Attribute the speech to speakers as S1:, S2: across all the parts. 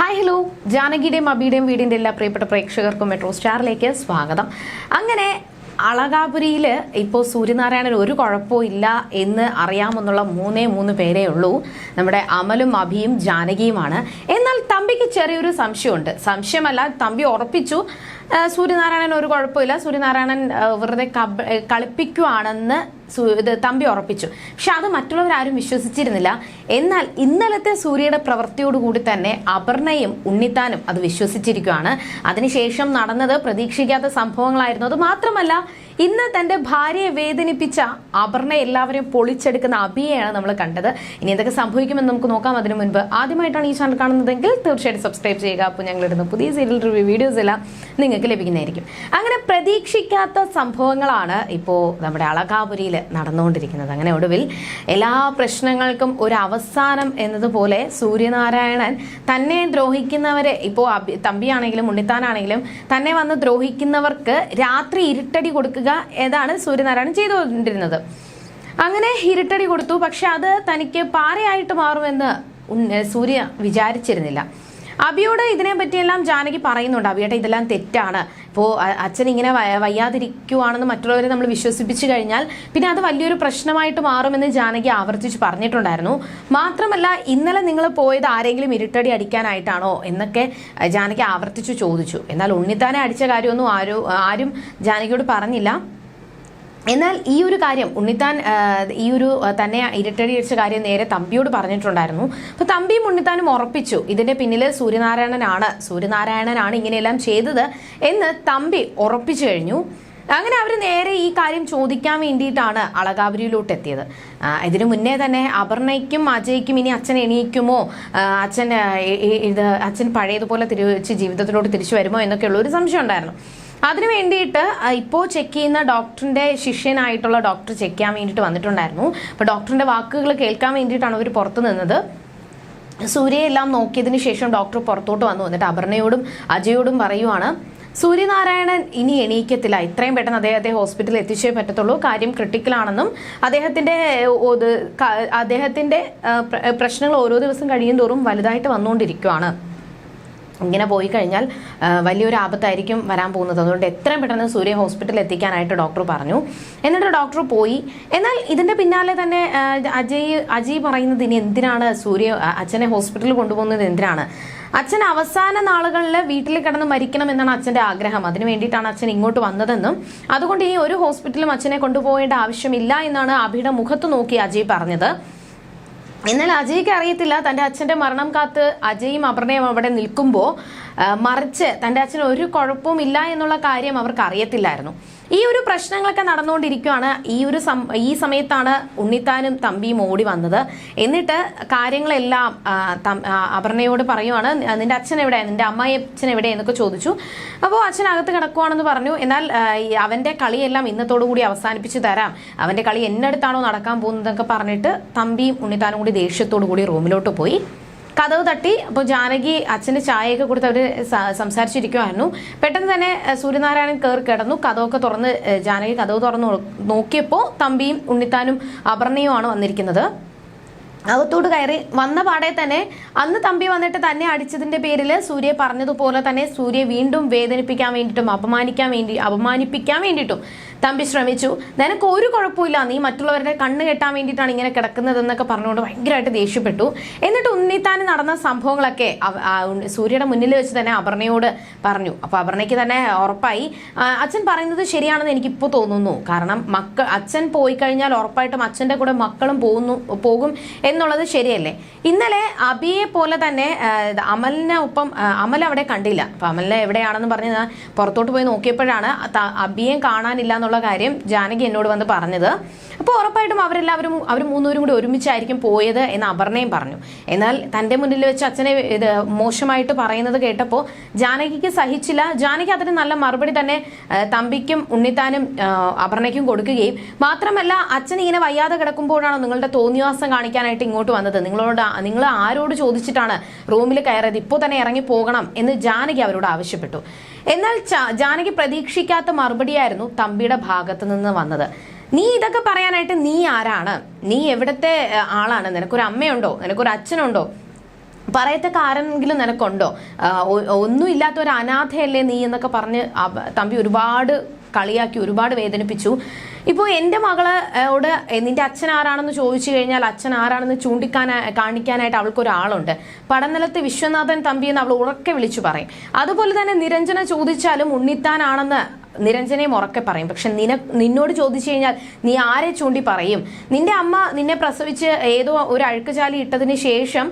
S1: Hi hello ജാനകിയുടെയും അബിയുടെയും വീടിന്റെ എല്ലാ പ്രിയപ്പെട്ട പ്രേക്ഷകർക്കും മെട്രോ സ്റ്റാറിലേക്ക് സ്വാഗതം. അങ്ങനെ അളകാപുരിയിൽ ഇപ്പോൾ സൂര്യനാരായണൻ ഒരു കുഴപ്പവും ഇല്ല എന്ന് അറിയാമെന്നുള്ള മൂന്നേ മൂന്ന് പേരേ ഉള്ളൂ. നമ്മുടെ അമലും അഭിയും ജാനകിയുമാണ്. തമ്പിക്ക് ചെറിയൊരു സംശയമുണ്ട്. സംശയമല്ല തമ്പി ഉറപ്പിച്ചു. സൂര്യനാരായണൻ ഒരു കുഴപ്പമില്ല. സൂര്യനാരായണൻ വെറുതെ കളിപ്പിക്കുവാണെന്ന് തമ്പി ഉറപ്പിച്ചു. പക്ഷെ അത് മറ്റുള്ളവരാരും വിശ്വസിച്ചിരുന്നില്ല. എന്നാൽ ഇന്നലത്തെ സൂര്യയുടെ പ്രവൃത്തിയോടുകൂടി തന്നെ അപർണയും ഉണ്ണിത്താനും അത് വിശ്വസിച്ചിരിക്കുകയാണ്. അതിനുശേഷം നടന്നത് പ്രതീക്ഷിക്കാത്ത സംഭവങ്ങളായിരുന്നു. അത് മാത്രമല്ല ഇന്ന് തന്റെ ഭാര്യയെ വേദനിപ്പിച്ച അപർണ എല്ലാവരും പൊളിച്ചെടുക്കുന്ന അഭിയെയാണ് നമ്മൾ കണ്ടത്. ഇനി എന്തൊക്കെ സംഭവിക്കുമെന്ന് നമുക്ക് നോക്കാം. അതിനു മുൻപ് ആദ്യമായിട്ടാണ് ഈ ചാനൽ കാണുന്നതെങ്കിൽ തീർച്ചയായിട്ടും സബ്സ്ക്രൈബ് ചെയ്യുക. അപ്പോൾ ഞങ്ങൾ ഇടുന്ന പുതിയ സീരിയൽ റിവ്യൂ വീഡിയോസ് എല്ലാം നിങ്ങൾക്ക് ലഭിക്കുന്നതായിരിക്കും. അങ്ങനെ പ്രതീക്ഷിക്കാത്ത സംഭവങ്ങളാണ് ഇപ്പോൾ നമ്മുടെ അളകാപുരിയിൽ നടന്നുകൊണ്ടിരിക്കുന്നത്. അങ്ങനെ ഒടുവിൽ എല്ലാ പ്രശ്നങ്ങൾക്കും ഒരു അവസാനം എന്നതുപോലെ സൂര്യനാരായണൻ തന്നെ ദ്രോഹിക്കുന്നവരെ ഇപ്പോൾ തമ്പിയാണെങ്കിലും ഉണ്ണിത്താനാണെങ്കിലും തന്നെ വന്ന് ദ്രോഹിക്കുന്നവർക്ക് രാത്രി ഇരുട്ടടി കൊടുക്കുക ഏതാണ് സൂര്യനാരായണൻ ചെയ്തുകൊണ്ടിരുന്നത്. അങ്ങനെ ഇരുട്ടടി കൊടുത്തു. പക്ഷെ അത് തനിക്ക് പാറയായിട്ട് മാറുമെന്ന് സൂര്യ വിചാരിച്ചിരുന്നില്ല. അബിയോട് ഇതിനെ പറ്റിയെല്ലാം ജാനകി പറയുന്നുണ്ട്. അബിയേട്ട ഇതെല്ലാം തെറ്റാണ്. ഇപ്പോൾ അച്ഛൻ ഇങ്ങനെ വയ്യാതിരിക്കുവാണെന്ന് മറ്റുള്ളവരെ നമ്മൾ വിശ്വസിപ്പിച്ചു കഴിഞ്ഞാൽ പിന്നെ അത് വലിയൊരു പ്രശ്നമായിട്ട് മാറുമെന്ന് ജാനകി ആവർത്തിച്ച് പറഞ്ഞിട്ടുണ്ടായിരുന്നു. മാത്രമല്ല ഇന്നലെ നിങ്ങൾ പോയത് ആരെങ്കിലും ഇരുട്ടടി അടിക്കാനായിട്ടാണോ എന്നൊക്കെ ജാനകി ആവർത്തിച്ചു ചോദിച്ചു. എന്നാൽ ഉണ്ണിത്താനെ അടിച്ച കാര്യമൊന്നും ആരും ആരും ജാനകിയോട് പറഞ്ഞില്ല. എന്നാൽ ഈ ഒരു കാര്യം ഉണ്ണിത്താൻ ഈ ഒരു തന്നെ ഇരട്ടടി അടിച്ച കാര്യം നേരെ തമ്പിയോട് പറഞ്ഞിട്ടുണ്ടായിരുന്നു. അപ്പൊ തമ്പിയും ഉണ്ണിത്താനും ഉറപ്പിച്ചു ഇതിന്റെ പിന്നിൽ സൂര്യനാരായണനാണ് സൂര്യനാരായണനാണ് ഇങ്ങനെയെല്ലാം ചെയ്തത് എന്ന് തമ്പി ഉറപ്പിച്ചു കഴിഞ്ഞു. അങ്ങനെ അവർ നേരെ ഈ കാര്യം ചോദിക്കാൻ വേണ്ടിയിട്ടാണ് അളകാപുരിയിലോട്ട് എത്തിയത്. ഇതിനു മുന്നേ തന്നെ അപർണയ്ക്കും അജയ്ക്കും ഇനി അച്ഛൻ എണീക്കുമോ? അച്ഛൻ ഇത് അച്ഛൻ പഴയതുപോലെ തിരിച്ച് ജീവിതത്തിലോട്ട് തിരിച്ചു വരുമോ എന്നൊക്കെയുള്ള ഒരു സംശയം ഉണ്ടായിരുന്നു. അതിനു വേണ്ടിയിട്ട് ഇപ്പോൾ ചെക്ക് ചെയ്യുന്ന ഡോക്ടറിന്റെ ശിഷ്യനായിട്ടുള്ള ഡോക്ടർ ചെക്ക് ചെയ്യാൻ വേണ്ടിയിട്ട് വന്നിട്ടുണ്ടായിരുന്നു. അപ്പോൾ ഡോക്ടറിന്റെ വാക്കുകൾ കേൾക്കാൻ വേണ്ടിയിട്ടാണ് അവർ പുറത്തു നിന്നത്. സൂര്യയെല്ലാം നോക്കിയതിന് ശേഷം ഡോക്ടർ പുറത്തോട്ട് വന്നു. വന്നിട്ട് അപർണയോടും അജയോടും പറയുവാണ് സൂര്യനാരായണൻ ഇനി എണീക്കത്തില്ല. ഇത്രയും പെട്ടെന്ന് അദ്ദേഹത്തെ ഹോസ്പിറ്റലിൽ എത്തിച്ചേ പറ്റത്തുള്ളൂ. കാര്യം ക്രിട്ടിക്കലാണെന്നും അദ്ദേഹത്തിന്റെ അദ്ദേഹത്തിന്റെ പ്രശ്നങ്ങൾ ഓരോ ദിവസം കഴിയും തോറും വലുതായിട്ട് വന്നുകൊണ്ടിരിക്കുകയാണ് ഇങ്ങനെ പോയി കഴിഞ്ഞാൽ വലിയൊരു ആപത്തായിരിക്കും വരാൻ പോകുന്നത്. അതുകൊണ്ട് എത്രയും പെട്ടെന്ന് സൂര്യ ഹോസ്പിറ്റലിൽ എത്തിക്കാനായിട്ട് ഡോക്ടർ പറഞ്ഞു. എന്നിട്ട് ഡോക്ടർ പോയി. എന്നാൽ ഇതിന്റെ പിന്നാലെ തന്നെ അജയ് അജയ് പറയുന്നത് ഇനി എന്തിനാണ് സൂര്യ അച്ഛനെ ഹോസ്പിറ്റലിൽ കൊണ്ടുപോകുന്നത് എന്തിനാണ്? അച്ഛൻ അവസാന നാളുകളിൽ വീട്ടിൽ കിടന്ന് മരിക്കണം എന്നാണ് അച്ഛന്റെ ആഗ്രഹം. അതിനു വേണ്ടിയിട്ടാണ് അച്ഛൻ ഇങ്ങോട്ട് വന്നതെന്നും അതുകൊണ്ട് ഇനി ഒരു ഹോസ്പിറ്റലും അച്ഛനെ കൊണ്ടുപോകേണ്ട ആവശ്യമില്ല എന്നാണ് അഭിയുടെ മുഖത്ത് നോക്കി അജയ് പറഞ്ഞത്. എന്നാൽ അജയ്ക്ക് അറിയത്തില്ല. തന്റെ അച്ഛന്റെ മരണം കാത്ത് അജയും അപർണയും അവിടെ നിൽക്കുമ്പോൾ മറിച്ച് തന്റെ അച്ഛന് ഒരു കുഴപ്പവും ഇല്ല എന്നുള്ള കാര്യം അവർക്ക് അറിയത്തില്ലായിരുന്നു ഈ ഒരു പ്രശ്നങ്ങളൊക്കെ നടന്നുകൊണ്ടിരിക്കുകയാണ് ഈ ഒരു ഈ സമയത്താണ് ഉണ്ണിത്താനും തമ്പിയും ഓടി വന്നത്. എന്നിട്ട് കാര്യങ്ങളെല്ലാം അപർണയോട് പറയുവാണ് നിന്റെ അച്ഛൻ എവിടെ? നിന്റെ അമ്മായി അച്ഛൻ എവിടെ? എന്നൊക്കെ ചോദിച്ചു. അപ്പോൾ അച്ഛൻ അകത്ത് കിടക്കുവാണെന്ന് പറഞ്ഞു. എന്നാൽ അവന്റെ കളിയെല്ലാം ഇന്നത്തോടു കൂടി അവസാനിപ്പിച്ച് തരാം. അവന്റെ കളി എന്നടുത്താണോ നടക്കാൻ പോകുന്നതൊക്കെ പറഞ്ഞിട്ട് തമ്പിയും ഉണ്ണിത്താനും കൂടി ദേഷ്യത്തോടു കൂടി റൂമിലോട്ട് പോയി. കഥവ് തട്ടി അപ്പോൾ ജാനകി അച്ഛന് ചായയൊക്കെ കൊടുത്ത് അവർ സംസാരിച്ചിരിക്കുമായിരുന്നു പെട്ടെന്ന് തന്നെ സൂര്യനാരായണൻ കയറി കിടന്നു. കഥവൊക്കെ തുറന്ന് ജാനകി കഥവ് തുറന്ന് നോക്കിയപ്പോൾ തമ്പിയും ഉണ്ണിത്താനും അപർണയുമാണ് വന്നിരിക്കുന്നത്. അകത്തോട്ട് കയറി വന്ന പാടെ തന്നെ അന്ന് തമ്പി വന്നിട്ട് തന്നെ അടിച്ചതിന്റെ പേരിൽ സൂര്യ പറഞ്ഞതുപോലെ തന്നെ സൂര്യ വീണ്ടും വേദനിപ്പിക്കാൻ വേണ്ടിയിട്ടും അപമാനിക്കാൻ വേണ്ടി അപമാനിപ്പിക്കാൻ വേണ്ടിയിട്ടും തമ്പി ശ്രമിച്ചു. നിനക്ക് ഒരു കുഴപ്പമില്ല നീ മറ്റുള്ളവരുടെ കണ്ണ് കെട്ടാൻ വേണ്ടിയിട്ടാണ് ഇങ്ങനെ കിടക്കുന്നതെന്നൊക്കെ പറഞ്ഞുകൊണ്ട് ഭയങ്കരമായിട്ട് ദേഷ്യപ്പെട്ടു. എന്നിട്ട് ഉണ്ണിത്താൻ നടന്ന സംഭവങ്ങളൊക്കെ സൂര്യയുടെ മുന്നിൽ വെച്ച് തന്നെ അപർണയോട് പറഞ്ഞു. അപ്പൊ അപർണയ്ക്ക് തന്നെ ഉറപ്പായി. അച്ഛൻ പറയുന്നത് ശരിയാണെന്ന് എനിക്കിപ്പോൾ തോന്നുന്നു. കാരണം മക്കൾ അച്ഛൻ പോയി കഴിഞ്ഞാൽ ഉറപ്പായിട്ടും അച്ഛന്റെ കൂടെ മക്കളും പോകുന്നു പോകും എന്നുള്ളത് ശരിയല്ലേ? ഇന്നലെ അബിയെ പോലെ തന്നെ അമലിനെ ഒപ്പം അമൽ അവിടെ കണ്ടില്ല. അപ്പൊ അമലിനെ എവിടെയാണെന്ന് പറഞ്ഞ് പുറത്തോട്ട് പോയി നോക്കിയപ്പോഴാണ് അബിയെ കാണാനില്ല എന്നുള്ള കാര്യം ജാനകി എന്നോട് വന്ന് പറഞ്ഞത്. അപ്പോൾ ഉറപ്പായിട്ടും അവരെല്ലാവരും അവർ മൂന്നുപേരും കൂടി ഒരുമിച്ചായിരിക്കും പോയത് എന്ന് അപർണയും പറഞ്ഞു. എന്നാൽ തന്റെ മുന്നിൽ വെച്ച് അച്ഛനെ ഇത് മോശമായിട്ട് പറയുന്നത് കേട്ടപ്പോൾ ജാനകിക്ക് സഹിച്ചില്ല. ജാനകി അതിന് നല്ല മറുപടി തന്നെ തമ്പിക്കും ഉണ്ണിത്താനും അപർണയ്ക്കും കൊടുക്കുകയും. മാത്രമല്ല അച്ഛൻ ഇങ്ങനെ വയ്യാതെ കിടക്കുമ്പോഴാണോ നിങ്ങളുടെ തോന്നിവാസം കാണിക്കാനായിട്ട് ഇങ്ങോട്ട് വന്നത്? നിങ്ങളോട് നിങ്ങൾ ആരോട് ചോദിച്ചിട്ടാണ് റൂമിൽ കയറിയത്? ഇപ്പോൾ തന്നെ ഇറങ്ങി പോകണം എന്ന് ജാനകി അവരോട് ആവശ്യപ്പെട്ടു. എന്നാൽ ജാനകി പ്രതീക്ഷിക്കാത്ത മറുപടിയായിരുന്നു തമ്പിയുടെ ഭാഗത്ത് നിന്ന് വന്നത്. നീ ഇതൊക്കെ പറയാനായിട്ട് നീ ആരാണ്? നീ എവിടത്തെ ആളാണ്? നിനക്കൊരു അമ്മയുണ്ടോ? നിനക്കൊരു അച്ഛനുണ്ടോ? പറയത്തക്ക ആരെങ്കിലും നിനക്കുണ്ടോ? ഒന്നുമില്ലാത്ത ഒരു അനാഥയല്ലേ നീ എന്നൊക്കെ പറഞ്ഞ് തമ്പി ഒരുപാട് കളിയാക്കി ഒരുപാട് വേദനിപ്പിച്ചു. ഇപ്പോൾ എന്റെ മകളോട് നിന്റെ അച്ഛൻ ആരാണെന്ന് ചോദിച്ചു കഴിഞ്ഞാൽ അച്ഛൻ ആരാണെന്ന് ചൂണ്ടിക്കാനാ കാണിക്കാനായിട്ട് അവൾക്ക് ഒരാളുണ്ട്. പടനിലത്ത് വിശ്വനാഥൻ തമ്പി എന്ന് അവൾ ഉറക്കെ വിളിച്ചു പറയും. അതുപോലെ തന്നെ നിരഞ്ജന ചോദിച്ചാലും ഉണ്ണിത്താനാണെന്ന് നിരഞ്ജനയും ഉറക്കെ പറയും. പക്ഷെ നിന നിന്നോട് ചോദിച്ചു കഴിഞ്ഞാൽ നീ ആരെ ചൂണ്ടി പറയും? നിന്റെ അമ്മ നിന്നെ പ്രസവിച്ച് ഏതോ ഒരു അഴുക്കുചാലി ഇട്ടതിന് ശേഷം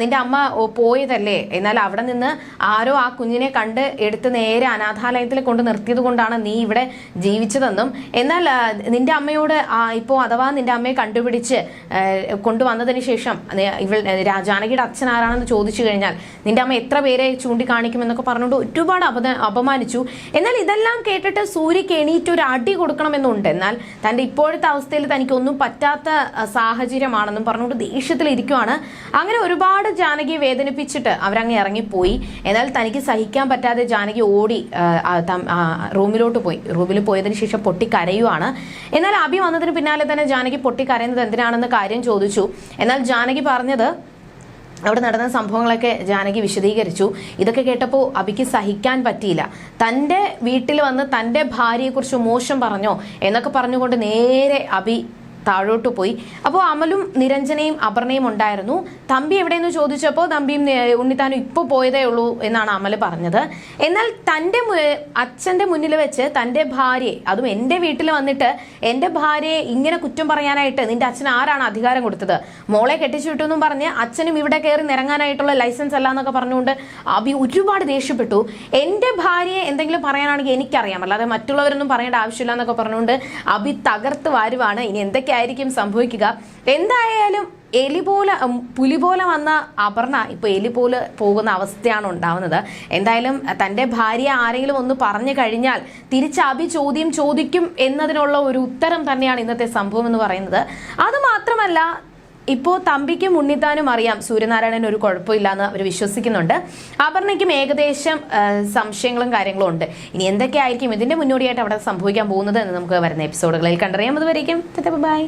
S1: നിന്റെ അമ്മ പോയതല്ലേ? എന്നാൽ അവിടെ നിന്ന് ആരോ ആ കുഞ്ഞിനെ കണ്ട് എടുത്ത് നേരെ അനാഥാലയത്തിൽ കൊണ്ട് നിർത്തിയത് കൊണ്ടാണ് നീ ഇവിടെ ജീവിച്ചതെന്നും എന്നാൽ നിന്റെ അമ്മയോട് ഇപ്പോൾ അഥവാ നിന്റെ അമ്മയെ കണ്ടുപിടിച്ച് കൊണ്ടുവന്നതിന് ശേഷം ഇവൾ ജാനകിയുടെ അച്ഛൻ ആരാണെന്ന് ചോദിച്ചു കഴിഞ്ഞാൽ നിന്റെ അമ്മ എത്ര പേരെ ചൂണ്ടിക്കാണിക്കുമെന്നൊക്കെ പറഞ്ഞുകൊണ്ട് ഒരുപാട് അപമാനിച്ചു. എന്നാൽ ഇതെല്ലാം കേട്ടിട്ട് സൂര്യക്ക് എണീറ്റ് ഒരു അടി കൊടുക്കണമെന്നുണ്ട്. എന്നാൽ തന്റെ ഇപ്പോഴത്തെ അവസ്ഥയിൽ തനിക്കൊന്നും പറ്റാത്ത സാഹചര്യമാണെന്നും പറഞ്ഞുകൊണ്ട് ദേഷ്യത്തിലിരിക്കുവാണ്. അങ്ങനെ ഒരുപാട് ജാനകിയെ വേദനിപ്പിച്ചിട്ട് അവരങ്ങ് ഇറങ്ങിപ്പോയി. എന്നാൽ തനിക്ക് സഹിക്കാൻ പറ്റാതെ ജാനകി ഓടി റൂമിലോട്ട് പോയി. റൂമിൽ പോയതിനു ശേഷം പൊട്ടിക്കരയുവാണ് എന്നാൽ അഭി വന്നതിന് പിന്നാലെ തന്നെ ജാനകി പൊട്ടിക്കരയുന്നത് എന്തിനാണെന്ന് കാര്യം ചോദിച്ചു. എന്നാൽ ജാനകി പറഞ്ഞത് അവിടെ നടന്ന സംഭവങ്ങളൊക്കെ ജാനകി വിശദീകരിച്ചു. ഇതൊക്കെ കേട്ടപ്പോൾ അബിക്ക് സഹിക്കാൻ പറ്റിയില്ല. തന്റെ വീട്ടിൽ വന്ന് തന്റെ ഭാര്യയെക്കുറിച്ച് മോശം പറഞ്ഞോ എന്നൊക്കെ പറഞ്ഞുകൊണ്ട് നേരെ അബി താഴോട്ട് പോയി. അപ്പോൾ അമലും നിരഞ്ജനയും അപർണയും ഉണ്ടായിരുന്നു. തമ്പി എവിടെയെന്ന് ചോദിച്ചപ്പോൾ തമ്പിയും ഉണ്ണിത്താനും ഇപ്പോൾ പോയതേ ഉള്ളൂ എന്നാണ് അമൽ പറഞ്ഞത്. എന്നാൽ തന്റെ അച്ഛന്റെ മുന്നിൽ വെച്ച് തന്റെ ഭാര്യയെ അതും എന്റെ വീട്ടിൽ വന്നിട്ട് എന്റെ ഭാര്യയെ ഇങ്ങനെ കുറ്റം പറയാനായിട്ട് നിന്റെ അച്ഛൻ ആരാണ് അധികാരം കൊടുത്തത്? മോളെ കെട്ടിച്ചു വിട്ടു എന്നും പറഞ്ഞ് അച്ഛനും ഇവിടെ കയറി നിറങ്ങാനായിട്ടുള്ള ലൈസൻസ് അല്ല എന്നൊക്കെ പറഞ്ഞുകൊണ്ട് അബി ഒരുപാട് ദേഷ്യപ്പെട്ടു. എന്റെ ഭാര്യയെ എന്തെങ്കിലും പറയാനാണെങ്കിൽ എനിക്കറിയാം. അല്ലാതെ മറ്റുള്ളവരൊന്നും പറയേണ്ട ആവശ്യമില്ല എന്നൊക്കെ പറഞ്ഞുകൊണ്ട് അബി തകർത്ത് വാരുവാണ്. ഇനി എന്തൊക്കെയായിരിക്കും സംഭവിക്കുക? എന്തായാലും എലി പോലെ പുലി പോലെ വന്ന അപർണ ഇപ്പോൾ എലി പോലെ പോകുന്ന അവസ്ഥയാണ് ഉണ്ടാവുന്നത്. എന്തായാലും തന്റെ ഭാര്യ ആരെങ്കിലും ഒന്ന് പറഞ്ഞു കഴിഞ്ഞാൽ തിരിച്ചഭി ചോദ്യം ചോദിക്കും എന്നതിനുള്ള ഒരു ഉത്തരം തന്നെയാണ് ഇന്നത്തെ സംഭവം എന്ന് പറയുന്നത്. അത് മാത്രമല്ല ഇപ്പോൾ തമ്പിക്കും ഉണ്ണിത്താനും അറിയാം സൂര്യനാരായണൻ ഒരു കുഴപ്പമില്ല എന്ന് അവർ വിശ്വസിക്കുന്നുണ്ട്. അപർണയ്ക്കും ഏകദേശം സംശയങ്ങളും കാര്യങ്ങളും ഉണ്ട്. ഇനി എന്തൊക്കെയായിരിക്കും ഇതിന്റെ മുന്നോടിയായിട്ട് അവിടെ സംഭവിക്കാൻ പോകുന്നത് എന്ന് നമുക്ക് വരുന്ന എപ്പിസോഡുകളിൽ കണ്ടറിയാം. അതുവരേക്കും ബൈ.